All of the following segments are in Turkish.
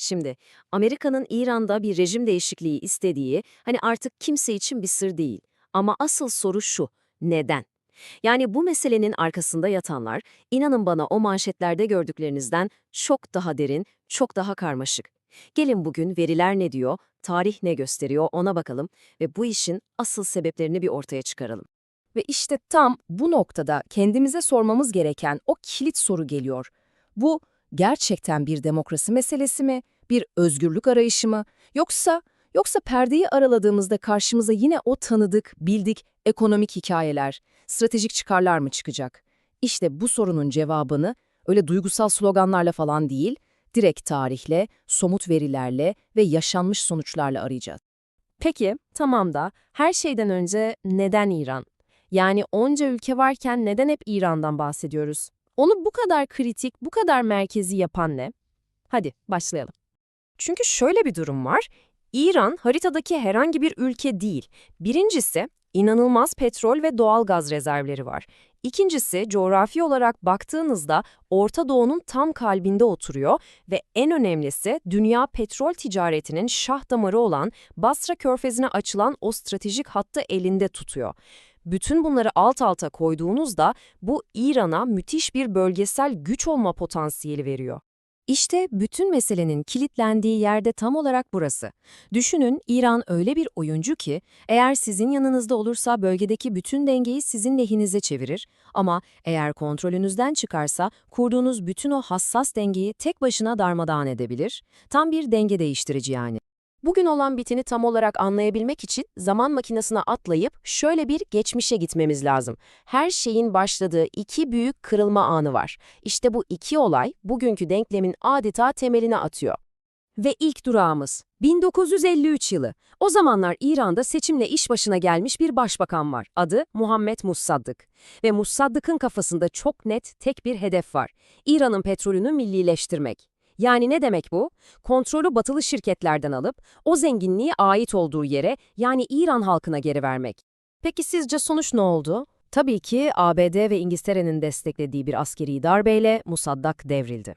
Şimdi Amerika'nın İran'da bir rejim değişikliği istediği hani artık kimse için bir sır değil. Ama asıl soru şu, neden? Yani bu meselenin arkasında yatanlar, inanın bana o manşetlerde gördüklerinizden çok daha derin, çok daha karmaşık. Gelin bugün veriler ne diyor, tarih ne gösteriyor ona bakalım ve bu işin asıl sebeplerini bir ortaya çıkaralım. Ve işte tam bu noktada kendimize sormamız gereken o kilit soru geliyor. Bu gerçekten bir demokrasi meselesi mi, bir özgürlük arayışı mı, yoksa yoksa perdeyi araladığımızda karşımıza yine o tanıdık, bildik ekonomik hikayeler, stratejik çıkarlar mı çıkacak? İşte bu sorunun cevabını öyle duygusal sloganlarla falan değil, direkt tarihle, somut verilerle ve yaşanmış sonuçlarla arayacağız. Peki, tamam da her şeyden önce neden İran? Yani onca ülke varken neden hep İran'dan bahsediyoruz? Onu bu kadar kritik, bu kadar merkezi yapan ne? Hadi başlayalım. Çünkü şöyle bir durum var. İran haritadaki herhangi bir ülke değil. Birincisi, inanılmaz petrol ve doğal gaz rezervleri var. İkincisi, coğrafi olarak baktığınızda Orta Doğu'nun tam kalbinde oturuyor ve en önemlisi dünya petrol ticaretinin şah damarı olan Basra Körfezi'ne açılan o stratejik hattı elinde tutuyor. Bütün bunları alt alta koyduğunuzda bu İran'a müthiş bir bölgesel güç olma potansiyeli veriyor. İşte bütün meselenin kilitlendiği yerde tam olarak burası. Düşünün İran öyle bir oyuncu ki eğer sizin yanınızda olursa bölgedeki bütün dengeyi sizin lehinize çevirir ama eğer kontrolünüzden çıkarsa kurduğunuz bütün o hassas dengeyi tek başına darmadağın edebilir. Tam bir denge değiştirici yani. Bugün olan biteni tam olarak anlayabilmek için zaman makinesine atlayıp şöyle bir geçmişe gitmemiz lazım. Her şeyin başladığı iki büyük kırılma anı var. İşte bu iki olay bugünkü denklemin adeta temelini atıyor. Ve ilk durağımız 1953 yılı. O zamanlar İran'da seçimle iş başına gelmiş bir başbakan var. Adı Muhammed Mussaddık. Ve Mussaddık'ın kafasında çok net tek bir hedef var. İran'ın petrolünü millileştirmek. Yani ne demek bu? Kontrolü batılı şirketlerden alıp o zenginliği ait olduğu yere yani İran halkına geri vermek. Peki sizce sonuç ne oldu? Tabii ki ABD ve İngiltere'nin desteklediği bir askeri darbeyle Musaddak devrildi.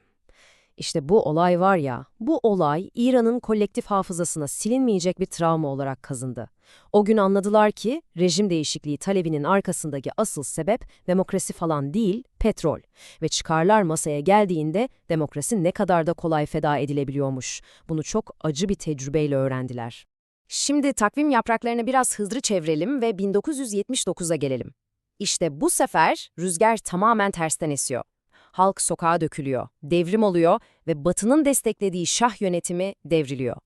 İşte bu olay var ya, bu olay İran'ın kolektif hafızasına silinmeyecek bir travma olarak kazındı. O gün anladılar ki rejim değişikliği talebinin arkasındaki asıl sebep demokrasi falan değil, petrol. Ve çıkarlar masaya geldiğinde demokrasi ne kadar da kolay feda edilebiliyormuş. Bunu çok acı bir tecrübeyle öğrendiler. Şimdi takvim yapraklarını biraz hızlı çevirelim ve 1979'a gelelim. İşte bu sefer rüzgar tamamen tersten esiyor halk sokağa dökülüyor, devrim oluyor ve Batı'nın desteklediği şah yönetimi devriliyor.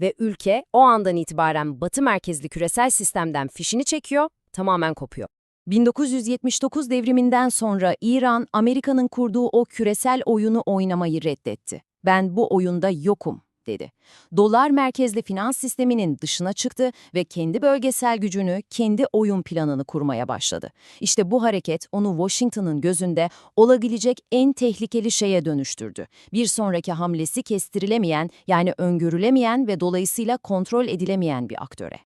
Ve ülke o andan itibaren Batı merkezli küresel sistemden fişini çekiyor, tamamen kopuyor. 1979 devriminden sonra İran, Amerika'nın kurduğu o küresel oyunu oynamayı reddetti. Ben bu oyunda yokum dedi. Dolar merkezli finans sisteminin dışına çıktı ve kendi bölgesel gücünü, kendi oyun planını kurmaya başladı. İşte bu hareket onu Washington'ın gözünde olabilecek en tehlikeli şeye dönüştürdü. Bir sonraki hamlesi kestirilemeyen, yani öngörülemeyen ve dolayısıyla kontrol edilemeyen bir aktöre.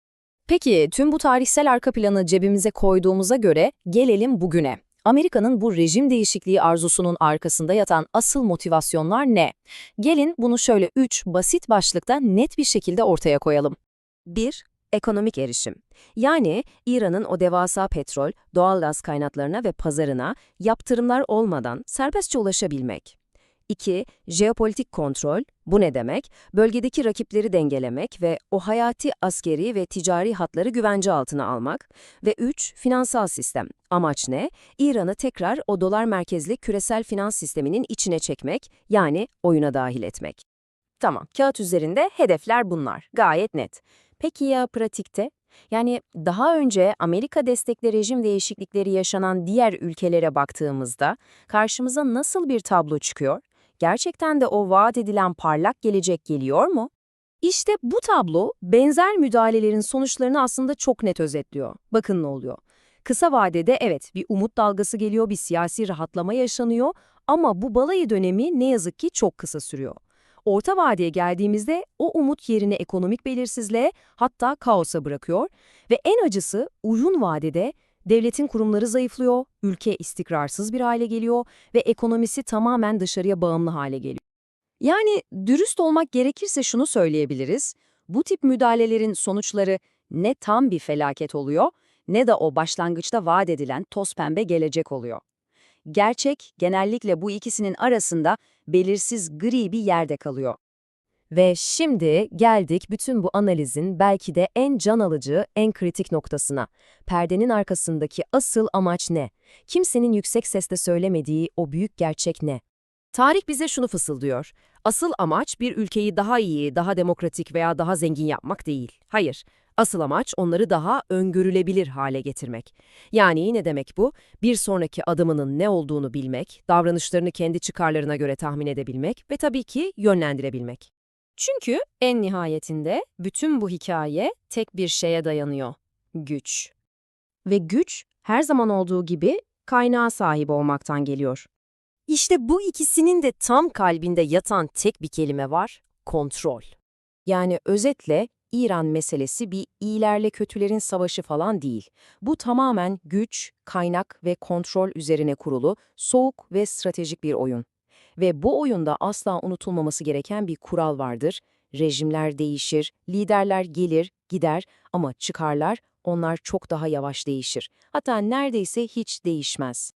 Peki tüm bu tarihsel arka planı cebimize koyduğumuza göre gelelim bugüne. Amerika'nın bu rejim değişikliği arzusunun arkasında yatan asıl motivasyonlar ne? Gelin bunu şöyle üç basit başlıkta net bir şekilde ortaya koyalım. 1. Ekonomik erişim. Yani İran'ın o devasa petrol, doğalgaz kaynaklarına ve pazarına yaptırımlar olmadan serbestçe ulaşabilmek. 2. Jeopolitik kontrol. Bu ne demek? Bölgedeki rakipleri dengelemek ve o hayati askeri ve ticari hatları güvence altına almak. Ve 3. Finansal sistem. Amaç ne? İran'ı tekrar o dolar merkezli küresel finans sisteminin içine çekmek, yani oyuna dahil etmek. Tamam, kağıt üzerinde hedefler bunlar. Gayet net. Peki ya pratikte? Yani daha önce Amerika destekli rejim değişiklikleri yaşanan diğer ülkelere baktığımızda karşımıza nasıl bir tablo çıkıyor? Gerçekten de o vaat edilen parlak gelecek geliyor mu? İşte bu tablo benzer müdahalelerin sonuçlarını aslında çok net özetliyor. Bakın ne oluyor. Kısa vadede evet bir umut dalgası geliyor, bir siyasi rahatlama yaşanıyor ama bu balayı dönemi ne yazık ki çok kısa sürüyor. Orta vadeye geldiğimizde o umut yerini ekonomik belirsizliğe hatta kaosa bırakıyor ve en acısı uzun vadede Devletin kurumları zayıflıyor, ülke istikrarsız bir hale geliyor ve ekonomisi tamamen dışarıya bağımlı hale geliyor. Yani dürüst olmak gerekirse şunu söyleyebiliriz. Bu tip müdahalelerin sonuçları ne tam bir felaket oluyor ne de o başlangıçta vaat edilen toz pembe gelecek oluyor. Gerçek genellikle bu ikisinin arasında belirsiz gri bir yerde kalıyor. Ve şimdi geldik bütün bu analizin belki de en can alıcı, en kritik noktasına. Perdenin arkasındaki asıl amaç ne? Kimsenin yüksek sesle söylemediği o büyük gerçek ne? Tarih bize şunu fısıldıyor. Asıl amaç bir ülkeyi daha iyi, daha demokratik veya daha zengin yapmak değil. Hayır. Asıl amaç onları daha öngörülebilir hale getirmek. Yani ne demek bu? Bir sonraki adımının ne olduğunu bilmek, davranışlarını kendi çıkarlarına göre tahmin edebilmek ve tabii ki yönlendirebilmek. Çünkü en nihayetinde bütün bu hikaye tek bir şeye dayanıyor. Güç. Ve güç her zaman olduğu gibi kaynağa sahip olmaktan geliyor. İşte bu ikisinin de tam kalbinde yatan tek bir kelime var, kontrol. Yani özetle İran meselesi bir iyilerle kötülerin savaşı falan değil. Bu tamamen güç, kaynak ve kontrol üzerine kurulu soğuk ve stratejik bir oyun. Ve bu oyunda asla unutulmaması gereken bir kural vardır. Rejimler değişir, liderler gelir, gider ama çıkarlar onlar çok daha yavaş değişir. Hatta neredeyse hiç değişmez.